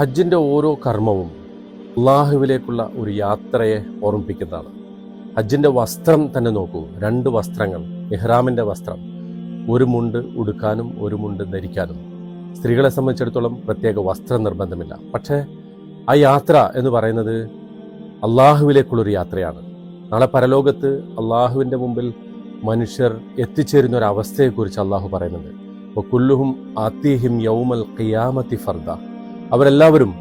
ഹജ്ജിന്റെ ഓരോ കർമ്മവും അള്ളാഹുവിലേക്കുള്ള ഒരു യാത്രയെ ഓർമ്മിപ്പിക്കുന്നതാണ്. ഹജ്ജിന്റെ വസ്ത്രം തന്നെ നോക്കൂ. രണ്ട് വസ്ത്രങ്ങൾ. ഇഹ്റാമിന്റെ വസ്ത്രം. ഒരു മുണ്ട് ഉടുക്കാനും ഒരു മുണ്ട് ധരിക്കാനും. സ്ത്രീകളെ സംബന്ധിച്ചിടത്തോളം പ്രത്യേക വസ്ത്ര നിർബന്ധമില്ല. പക്ഷേ ആ യാത്ര എന്ന് പറയുന്നത് അള്ളാഹുവിലേക്കുള്ളൊരു യാത്രയാണ്. നാളെ പരലോകത്ത് അള്ളാഹുവിന്റെ മുമ്പിൽ മനുഷ്യർ എത്തിച്ചേരുന്ന ഒരു അവസ്ഥയെക്കുറിച്ച് അള്ളാഹു പറയുന്നുണ്ട്. അപ്പോൾ കുല്ലുഹും ആത്തിഹിം യൗമൽ ഖിയാമത്തി ഫർദ. അവരെല്ലാവരും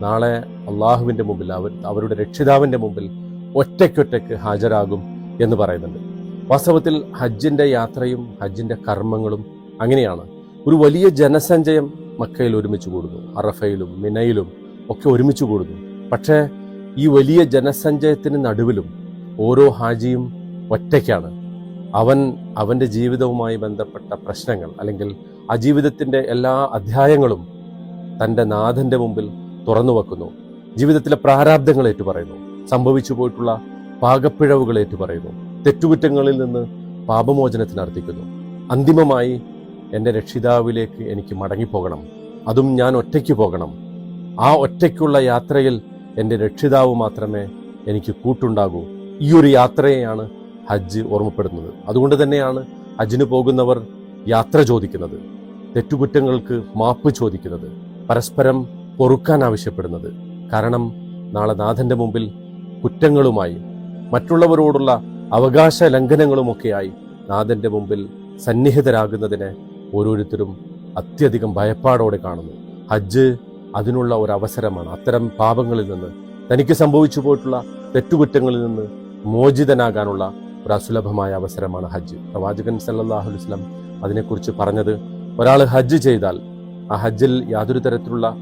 നാളെ അള്ളാഹുവിന്റെ മുമ്പിൽ അവർ അവരുടെ രക്ഷിതാവിന്റെ മുമ്പിൽ ഒറ്റയ്ക്കൊറ്റയ്ക്ക് ഹാജരാകും എന്ന് പറയുന്നുണ്ട്. വാസ്തവത്തിൽ ഹജ്ജിന്റെ യാത്രയും ഹജ്ജിന്റെ കർമ്മങ്ങളും അങ്ങനെയാണ്. ഒരു വലിയ ജനസഞ്ചയം മക്കയിൽ ഒരുമിച്ച് കൂടുന്നു. അറഫയിലും മിനയിലും ഒക്കെ ഒരുമിച്ച് കൂടുന്നു. പക്ഷേ ഈ വലിയ ജനസഞ്ചയത്തിന് നടുവിലും ഓരോ ഹാജിയും ഒറ്റയ്ക്കാണ്. അവൻ അവന്റെ ജീവിതവുമായി ബന്ധപ്പെട്ട പ്രശ്നങ്ങൾ അല്ലെങ്കിൽ ആ ജീവിതത്തിന്റെ എല്ലാ അധ്യായങ്ങളും തന്റെ നാഥന്റെ മുമ്പിൽ തുറന്നു വെക്കുന്നു. ജീവിതത്തിലെ പ്രാരാബ്ദങ്ങൾ ഏറ്റുപറയുന്നു. സംഭവിച്ചു പോയിട്ടുള്ള പാകപ്പിഴവുകൾ ഏറ്റുപറയുന്നു. തെറ്റുകുറ്റങ്ങളിൽ നിന്ന് പാപമോചനത്തിന് അർത്ഥിക്കുന്നു അന്തിമമായി എന്റെ രക്ഷിതാവിലേക്ക് എനിക്ക് മടങ്ങിപ്പോകണം. അതും ഞാൻ ഒറ്റയ്ക്ക് പോകണം. ആ ഒറ്റയ്ക്കുള്ള യാത്രയിൽ എന്റെ രക്ഷിതാവ് മാത്രമേ എനിക്ക് കൂട്ടുണ്ടാകൂ. ഈ ഒരു യാത്രയെയാണ് ഹജ്ജ് ഓർമ്മപ്പെടുന്നത്. അതുകൊണ്ട് തന്നെയാണ് ഹജ്ജിന് പോകുന്നവർ യാത്ര ചോദിക്കുന്നത്. തെറ്റുകുറ്റങ്ങൾക്ക് മാപ്പ് ചോദിക്കുന്നത്. പരസ്പരം പൊറുക്കാൻ ആവശ്യപ്പെടുന്നത്. കാരണം നാളെ നാഥന്റെ മുമ്പിൽ കുറ്റങ്ങളുമായി മറ്റുള്ളവരോടുള്ള അവകാശ ലംഘനങ്ങളുമൊക്കെയായി നാഥന്റെ മുമ്പിൽ സന്നിഹിതരാകുന്നതിനെ ഓരോരുത്തരും അത്യധികം ഭയപ്പാടോടെ കാണുന്നു. ഹജ്ജ് അതിനുള്ള ഒരു അവസരമാണ് അത്തരം പാപങ്ങളിൽ നിന്ന് തനിക്ക് സംഭവിച്ചു പോയിട്ടുള്ള തെറ്റുകുറ്റങ്ങളിൽ നിന്ന് മോചിതനാകാനുള്ള ഒരു അസുലഭമായ അവസരമാണ് ഹജ്ജ്. പ്രവാചകൻ വസല്ലം അതിനെക്കുറിച്ച് പറഞ്ഞത് ഒരാൾ ഹജ്ജ് ചെയ്താൽ ആ ഹജ്ജിൽ യാതൊരു തരത്തിലുള്ള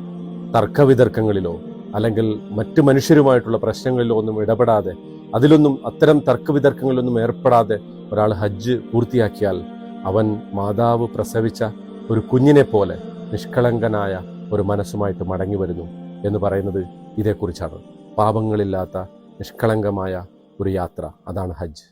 തർക്കവിതർക്കങ്ങളിലോ അല്ലെങ്കിൽ മറ്റു മനുഷ്യരുമായിട്ടുള്ള പ്രശ്നങ്ങളിലോ ഒന്നും ഇടപെടാതെ അതിലൊന്നും അത്തരം തർക്കവിതർക്കങ്ങളിലൊന്നും ഏർപ്പെടാതെ ഒരാൾ ഹജ്ജ് പൂർത്തിയാക്കിയാൽ അവൻ മാതാവ് പ്രസവിച്ച ഒരു കുഞ്ഞിനെ പോലെ നിഷ്കളങ്കനായ ഒരു മനസ്സുമായിട്ട് മടങ്ങി വരുന്നു എന്ന് പറയുന്നത് ഇതേക്കുറിച്ചാണ്. പാപങ്ങളില്ലാത്ത നിഷ്കളങ്കമായ ഒരു യാത്ര അതാണ് ഹജ്ജ്.